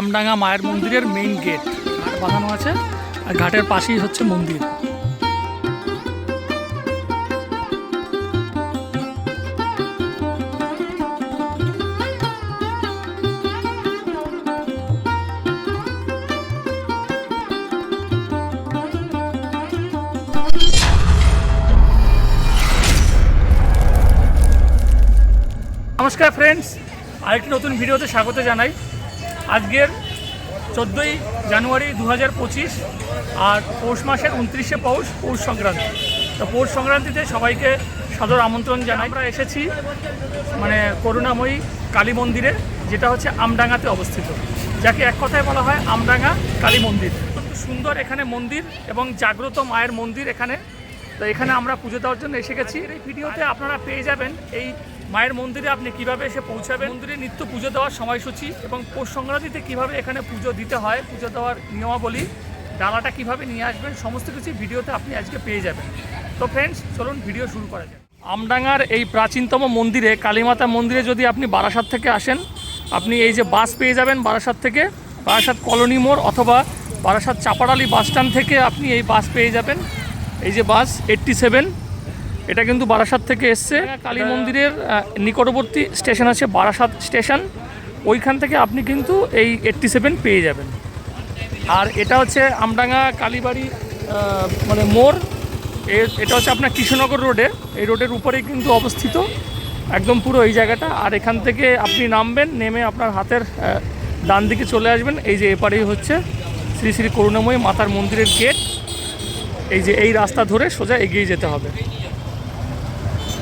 আমডাঙ্গা মায়ের মন্দিরের main gate বাঁধানো আছে, আর ঘাটের পাশেই হচ্ছে মন্দির। নমস্কার ফ্রেন্ডস আরেকটি নতুন ভিডিওতে স্বাগত জানাই। আজকের চোদ্দোই জানুয়ারি দু হাজার পঁচিশ আর পৌষ মাসের উনত্রিশে পৌষ পৌষ সংক্রান্তি। তো পৌষ সংক্রান্তিতে সবাইকে সাদর আমন্ত্রণ জানাই। আমরা এসেছি মানে করুণাময়ী কালী মন্দিরে, যেটা হচ্ছে আমডাঙ্গাতে অবস্থিত, যাকে এক কথায় বলা হয় আমডাঙ্গা কালী মন্দির। সুন্দর এখানে মন্দির এবং জাগ্রত মায়ের মন্দির এখানে তো এখানে আমরা পুজো দেওয়ার জন্য এসে গেছি। এই ভিডিওতে আপনারা পেয়ে যাবেন এই মায়ের মন্দিরে আপনি কীভাবে এসে পৌঁছাবেন, মন্দিরে নিত্য পুজো দেওয়ার সময়সূচি এবং পৌষ সংক্রান্তিতে কীভাবে এখানে পুজো দিতে হয়, পুজো দেওয়ার নিয়মাবলী, ডালাটা কীভাবে নিয়ে আসবেন, সমস্ত কিছু ভিডিওতে আপনি আজকে পেয়ে যাবেন। তো ফ্রেন্ডস চলুন ভিডিও শুরু করা যাক। আমডাঙ্গার এই প্রাচীনতম মন্দিরে, কালীমাতা মন্দিরে যদি আপনি বারাসাত থেকে আসেন, আপনি এই যে বাস পেয়ে যাবেন বারাসাত থেকে, বারাসাত কলোনি মোড় অথবা বারাসাত চাপাড়ালি বাস স্ট্যান্ড থেকে আপনি এই বাস পেয়ে যাবেন। এই যে বাস এইট্টি সেভেন এটা কিন্তু বারাসাত থেকে এসছে। কালী মন্দিরের নিকটবর্তী স্টেশন আছে বারাসাত স্টেশন। ওইখান থেকে আপনি কিন্তু এই এইট্টি সেভেন পেয়ে যাবেন। আর এটা হচ্ছে আমডাঙ্গা কালীবাড়ি মানে মোড়। এটা হচ্ছে আপনার কৃষ্ণনগর রোডে। এই রোডের উপরেই কিন্তু অবস্থিত। একদম পুরো এই জায়গাটা। আর এখান থেকে আপনি নামবেন নেমে আপনার হাতের ডান দিকে চলে আসবেন। এই যে এপারেই হচ্ছে শ্রী শ্রী করুণাময়ী মাতার মন্দিরের গেট। এই যে এই রাস্তা ধরে সোজা এগিয়ে যেতে হবে।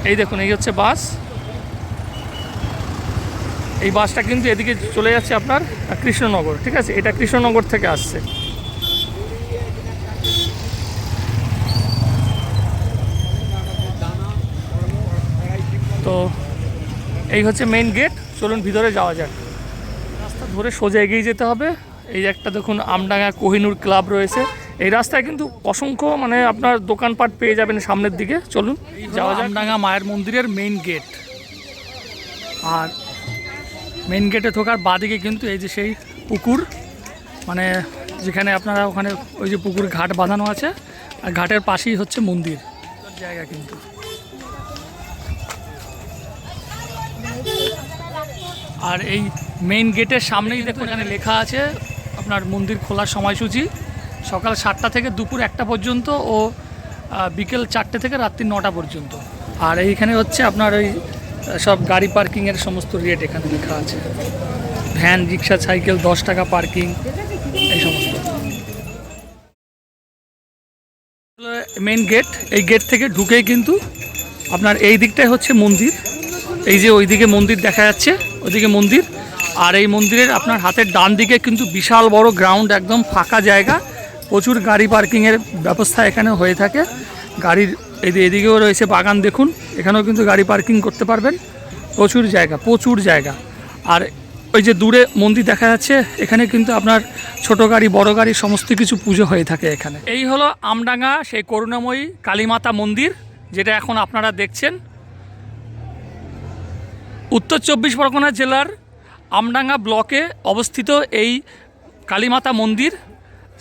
এই দেখুন, এই হচ্ছে বাস। এই বাসটা কিন্তু এদিকে চলে যাচ্ছে আপনার কৃষ্ণনগর, ঠিক আছে? এটা কৃষ্ণনগর থেকে আসছে। তো এই হচ্ছে মেইন গেট চলুন ভিতরে যাওয়া যাক। রাস্তা ধরে সোজা এগিয়ে যেতে হবে। এই একটা দেখুন, আমডাঙ্গা কোহিনুর ক্লাব রয়েছে। এই রাস্তায় কিন্তু অসংখ্য মানে আপনার দোকানপাট পেয়ে যাবেন সামনের দিকে। চলুন যাওয়া যাক। আমডাঙ্গা মায়ের মন্দিরের মেইন গেট আর মেইন গেটে ঢোকার বাদিকে কিন্তু এই যে সেই পুকুর মানে যেখানে আপনারা ওখানে ওই যে পুকুর ঘাট বাঁধানো আছে আর ঘাটের পাশেই হচ্ছে মন্দির। জায়গা কিন্তু। আর এই মেইন গেটের সামনেই দেখুন এখানে লেখা আছে আপনার মন্দির খোলার সময়সূচি। সকাল সাতটা থেকে দুপুর একটা পর্যন্ত ও বিকেল চারটে থেকে রাত্রি নটা পর্যন্ত। আর এইখানে হচ্ছে আপনার ওই সব গাড়ি পার্কিংয়ের সমস্ত রেট এখানে লেখা আছে। ভ্যান, রিক্সা, সাইকেল, দশ টাকা পার্কিং এই সমস্ত। মেইন গেট, এই গেট থেকে ঢুকেই কিন্তু আপনার এই দিকটাই হচ্ছে মন্দির। এই যে ওইদিকে মন্দির দেখা যাচ্ছে, ওইদিকে মন্দির। আর এই মন্দিরের আপনার হাতের ডান দিকে কিন্তু বিশাল বড় গ্রাউন্ড একদম ফাঁকা জায়গা। প্রচুর গাড়ি পার্কিংয়ের ব্যবস্থা এখানে হয়ে থাকে। গাড়ির এদিকেও রয়েছে বাগান, দেখুন। এখানেও কিন্তু গাড়ি পার্কিং করতে পারবেন। প্রচুর জায়গা প্রচুর জায়গা। আর ওই যে দূরে মন্দির দেখা যাচ্ছে, এখানে কিন্তু আপনার ছোট গাড়ি, বড় গাড়ি, সমস্ত কিছু পুজো হয়ে থাকে এখানে। এই হলো আমডাঙ্গা, সেই করুণাময়ী কালীমাতা মন্দির, যেটা এখন আপনারা দেখছেন। উত্তর চব্বিশ পরগনা জেলার আমডাঙ্গা ব্লকে অবস্থিত এই কালীমাতা মন্দির।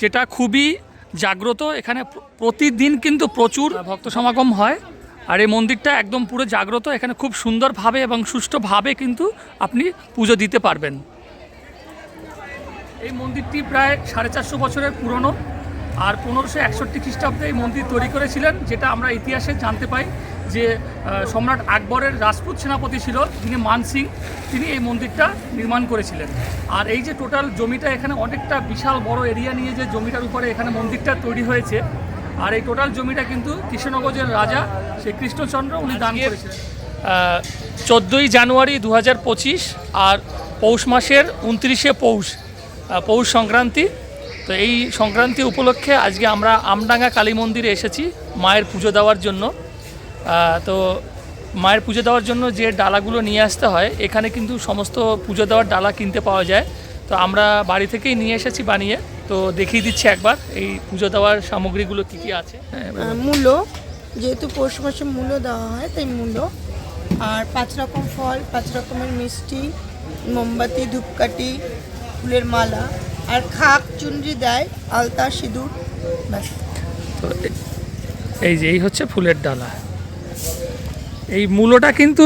যেটা খুবই জাগ্রত। এখানে প্রতিদিন কিন্তু প্রচুর ভক্ত সমাগম হয়। আর এই মন্দিরটা একদম পুরো জাগ্রত। এখানে খুব সুন্দরভাবে এবং সুষ্ঠুভাবে কিন্তু আপনি পুজো দিতে পারবেন। এই মন্দিরটি প্রায় সাড়ে চারশো বছরের পুরনো। আর পনেরোশো একষট্টি খ্রিস্টাব্দে এই মন্দির তৈরি করেছিলেন, যেটা আমরা ইতিহাসে জানতে পাই। যে সম্রাট আকবরের রাজপুত সেনাপতি ছিল যিনি মানসিং তিনি এই মন্দিরটা নির্মাণ করেছিলেন। আর এই যে টোটাল জমিটা এখানে অনেকটা বিশাল বড় এরিয়া নিয়ে যে জমিটার উপরে এখানে মন্দিরটা তৈরি হয়েছে আর এই টোটাল জমিটা কিন্তু কৃষ্ণনগরের রাজা সেই কৃষ্ণচন্দ্র উনি দান করেছিলেন। চোদ্দোই জানুয়ারি দু হাজার পঁচিশ আর পৌষ মাসের উনত্রিশে পৌষ পৌষ সংক্রান্তি। তো এই সংক্রান্তি উপলক্ষে আজকে আমরা আমডাঙ্গা কালী মন্দিরে এসেছি মায়ের পুজো দেওয়ার জন্য। তো মায়ের পুজো দেওয়ার জন্য যে ডালাগুলো নিয়ে আসতে হয় এখানে কিন্তু সমস্ত পুজো দেওয়ার ডালা কিনতে পাওয়া যায়। তো আমরা বাড়ি থেকেই নিয়ে এসেছি বানিয়ে। তো দেখিয়ে দিচ্ছি একবার এই পুজো দেওয়ার সামগ্রীগুলো কী কী আছে। হ্যাঁ আহ, মূলো যেহেতু পৌষ মাসে মূলো দেওয়া হয় তাই মূলো। আর পাঁচ রকম ফল পাঁচ রকমের মিষ্টি মোমবাতি ধূপকাঠি ফুলের মালা। আর খাক চুনরি দেয় আলতা সিঁদুর ব্যাস। তো এই যে এই হচ্ছে ফুলের ডালা। এই মূলোটা কিন্তু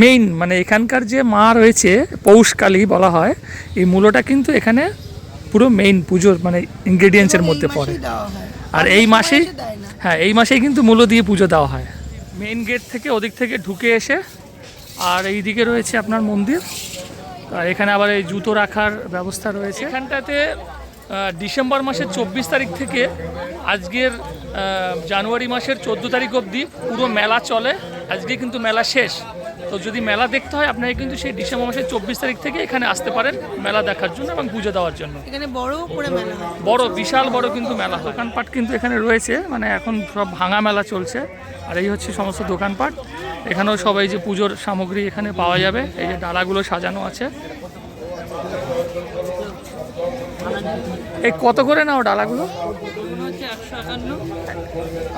মেইন মানে এখানকার যে মা রয়েছে পৌষকালী বলা হয় এই মূলোটা কিন্তু এখানে পুরো মেইন পুজোর মানে ইনগ্রেডিয়েন্টসের মধ্যে পড়ে। আর এই মাসেই। হ্যাঁ এই মাসেই কিন্তু মূল্য দিয়ে পুজো দেওয়া হয়। মেইন গেট থেকে ওদিক থেকে ঢুকে এসে আর এই দিকে রয়েছে আপনার মন্দির। আর এখানে আবার এই জুতো রাখার ব্যবস্থা রয়েছে। এখানটাতে ডিসেম্বর মাসের চব্বিশ তারিখ থেকে আজকের জানুয়ারি মাসের চোদ্দ তারিখ অবধি পুরো মেলা চলে। আজকে কিন্তু মেলা শেষ। তো যদি মেলা দেখতে হয় আপনাকে কিন্তু সেই ডিসেম্বর মাসের চব্বিশ তারিখ থেকে এখানে আসতে পারেন মেলা দেখার জন্য এবং পুজো দেওয়ার জন্য। এখানে বড় করে মেলা বড় বিশাল বড় কিন্তু মেলা দোকানপাট কিন্তু এখানে রয়েছে মানে এখন সব ভাঙা মেলা চলছে। আর এই হচ্ছে সমস্ত দোকানপাট। এখানেও সবাই যে পুজোর সামগ্রী এখানে পাওয়া যাবে। এই যে ডালাগুলো সাজানো আছে। এই কত করে নাও ডালাগুলো?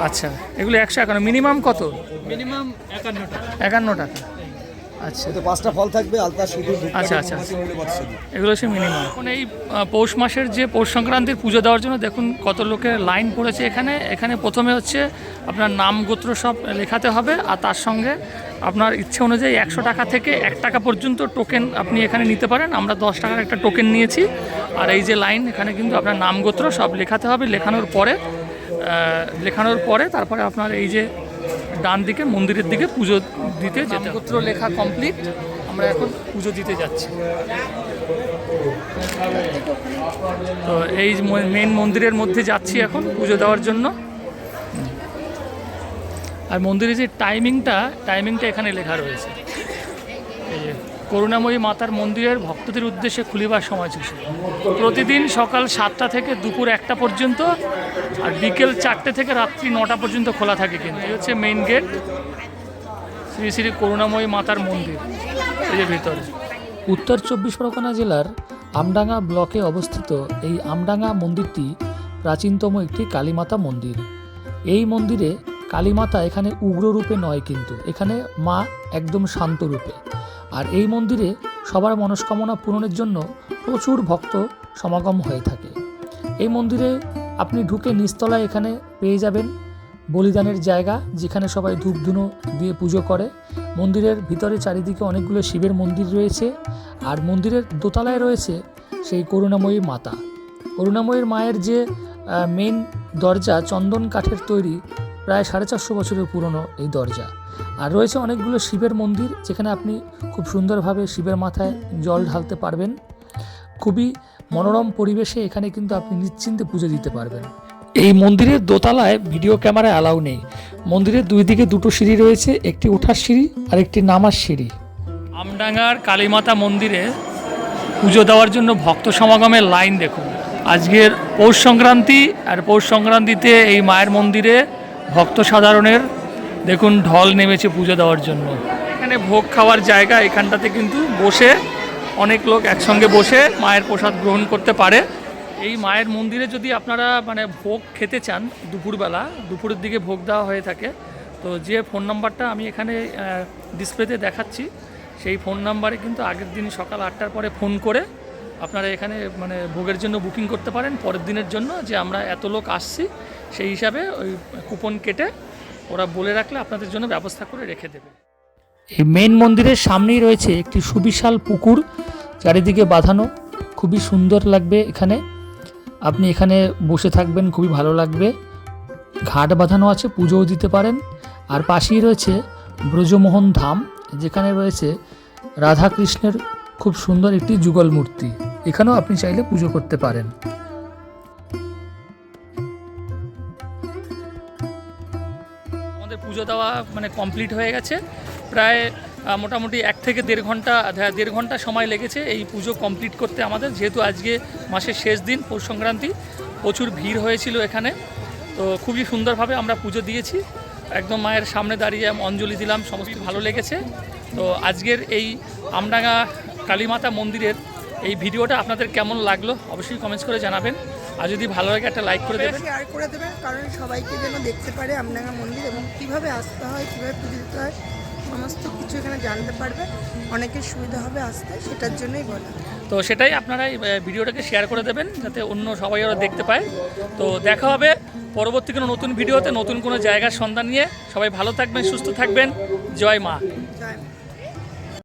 আচ্ছা এগুলো একশো একান্ন। মিনিমাম কত? মিনিমাম একান্ন টাকা। একান্ন টাকা। আচ্ছা। পাঁচটা ফল থাকবে আলতা শুধু আচ্ছা, আচ্ছা। এগুলো হচ্ছে মিনিমাম। এখন এই পৌষ মাসের যে পৌষ সংক্রান্তির পুজো দেওয়ার জন্য দেখুন কত লোকের লাইন পড়েছে এখানে। এখানে প্রথমে হচ্ছে আপনার নাম গোত্র সব লেখাতে হবে আর তার সঙ্গে আপনার ইচ্ছে অনুযায়ী একশো টাকা থেকে এক টাকা পর্যন্ত টোকেন আপনি এখানে নিতে পারেন। আমরা দশ টাকার একটা টোকেন নিয়েছি। আর এই যে লাইন এখানে কিন্তু আপনার নাম গোত্র সব লেখাতে হবে লেখানোর পরে লেখানোর পরে তারপরে আপনার এই যে ডান দিকে মন্দিরের দিকে পুজো দিতে যেতে গোত্র লেখা কমপ্লিট আমরা এখন পুজো দিতে যাচ্ছি। তো এই মেন মন্দিরের মধ্যে যাচ্ছি এখন পুজো দেওয়ার জন্য। আর মন্দিরের যে টাইমিংটা টাইমিংটা এখানে লেখা রয়েছে। করুণাময়ী মাতার মন্দিরের ভক্তদের উদ্দেশ্যে খুলিবার সময় সময়সূচি প্রতিদিন সকাল সাতটা থেকে দুপুর একটা পর্যন্ত আর বিকেল চারটে থেকে রাত্রি নটা পর্যন্ত খোলা থাকে কিন্তু। এই হচ্ছে মেইন গেট শ্রী শ্রী করুণাময়ী মাতার মন্দির, এই ভিতরে। উত্তর চব্বিশ পরগনা জেলার আমডাঙ্গা ব্লকে অবস্থিত এই আমডাঙ্গা মন্দিরটি প্রাচীনতম একটি কালীমাতা মন্দির। এই মন্দিরে কালীমাতা এখানে উগ্র রূপে নয় কিন্তু, এখানে মা একদম শান্ত রূপে আর এই মন্দিরে সবার মনস্কামনা পূরণের জন্য প্রচুর ভক্ত সমাগম হয়ে থাকে। এই মন্দিরে আপনি ঢুকে নিচতলায় এখানে পেয়ে যাবেন বলিদানের জায়গা, যেখানে সবাই ধূপধুনো দিয়ে পুজো করে। মন্দিরের ভিতরে চারিদিকে অনেকগুলো শিবের মন্দির রয়েছে আর মন্দিরের দোতলায় রয়েছে সেই করুণাময়ী মাতা। করুণাময়ীর মায়ের যে মেন দরজা, চন্দন কাঠের তৈরি, প্রায় সাড়ে চারশো বছরের পুরনো এই দরজা। আর রয়েছে অনেকগুলো শিবের মন্দির যেখানে আপনি খুব সুন্দরভাবে শিবের মাথায় জল ঢালতে পারবেন। খুবই মনোরম পরিবেশে এখানে কিন্তু আপনি নিশ্চিন্তে পুজো দিতে পারবেন। এই মন্দিরের দোতলায় ভিডিও ক্যামেরা অ্যালাউ নেই। মন্দিরের দুই দিকে দুটো সিঁড়ি রয়েছে, একটি ওঠার সিঁড়ি আর একটি নামার সিঁড়ি। আমডাঙ্গার কালীমাতা মন্দিরে পুজো দেওয়ার জন্য ভক্ত সমাগমের লাইন দেখুন। আজকের পৌষ সংক্রান্তি আর পৌষ সংক্রান্তিতে এই মায়ের মন্দিরে ভক্ত সাধারণের দেখুন, ঢল নেমেছে পুজো দেওয়ার জন্য। এখানে ভোগ খাওয়ার জায়গা এখানটাতে কিন্তু বসে অনেক লোক একসঙ্গে বসে মায়ের প্রসাদ গ্রহণ করতে পারে। এই মায়ের মন্দিরে যদি আপনারা মানে ভোগ খেতে চান দুপুরবেলা, দুপুরের দিকে ভোগ দেওয়া হয়ে থাকে, তো যে ফোন নাম্বারটা আমি এখানে ডিসপ্লেতে দেখাচ্ছি, সেই ফোন নাম্বারে কিন্তু আগের দিন সকাল আটটার পরে ফোন করে আপনারা এখানে মানে ভোগের জন্য বুকিং করতে পারেন। পরের দিনের জন্য যে আমরা এত লোক আসছি, সেই হিসাবে ওই কুপন কেটে ওরা বলে রাখলে আপনাদের জন্য ব্যবস্থা করে রেখে দেবে। এই মেন মন্দিরের সামনেই রয়েছে একটি সুবিশাল পুকুর, চারিদিকে বাঁধানো, খুবই সুন্দর লাগবে এখানে। আপনি এখানে বসে থাকবেন, খুবই ভালো লাগবে। ঘাট বাঁধানো আছে, পুজোও দিতে পারেন। আর পাশেই রয়েছে ব্রজমোহন ধাম, যেখানে রয়েছে রাধাকৃষ্ণের খুব সুন্দর একটি যুগল মূর্তি। এখানেও আপনি চাইলে পুজো করতে পারেন। দেওয়া মানে কমপ্লিট হয়ে গেছে। প্রায় মোটামুটি এক থেকে দেড় ঘণ্টা দেড় ঘণ্টা সময় লেগেছে এই পুজো কমপ্লিট করতে আমাদের। যেহেতু আজকে মাসের শেষ দিন, পৌষ সংক্রান্তি, প্রচুর ভিড় হয়েছিল এখানে। তো খুবই সুন্দরভাবে আমরা পুজো দিয়েছি। একদম মায়ের সামনে দাঁড়িয়ে অঞ্জলি দিলাম, সমস্ত ভালো লেগেছে। তো আজকের এই আমডাঙ্গা কালীমাতা মন্দিরের এই ভিডিওটা আপনাদের কেমন লাগল অবশ্যই কমেন্টস করে জানাবেন। আর যদি ভালো লাগে একটা লাইক করে দেবেন। শেয়ার করে দেবেন কারণ সবাইকে যেন দেখতে পারে আমডাঙ্গা মন্দির এবং কীভাবে আসতে হয় কীভাবে পুজো দিতে হয় সমস্ত কিছু এখানে জানতে পারবে। অনেকের সুবিধা হবে আসতে সেটার জন্যই বলা। তো সেটাই আপনারা এই ভিডিওটাকে শেয়ার করে দেবেন যাতে অন্য সবাই ওরা দেখতে পায়। তো দেখা হবে পরবর্তী কোনো নতুন ভিডিওতে নতুন কোনো জায়গার সন্ধান নিয়ে। সবাই ভালো থাকবেন সুস্থ থাকবেন। জয় মা। জয় মা।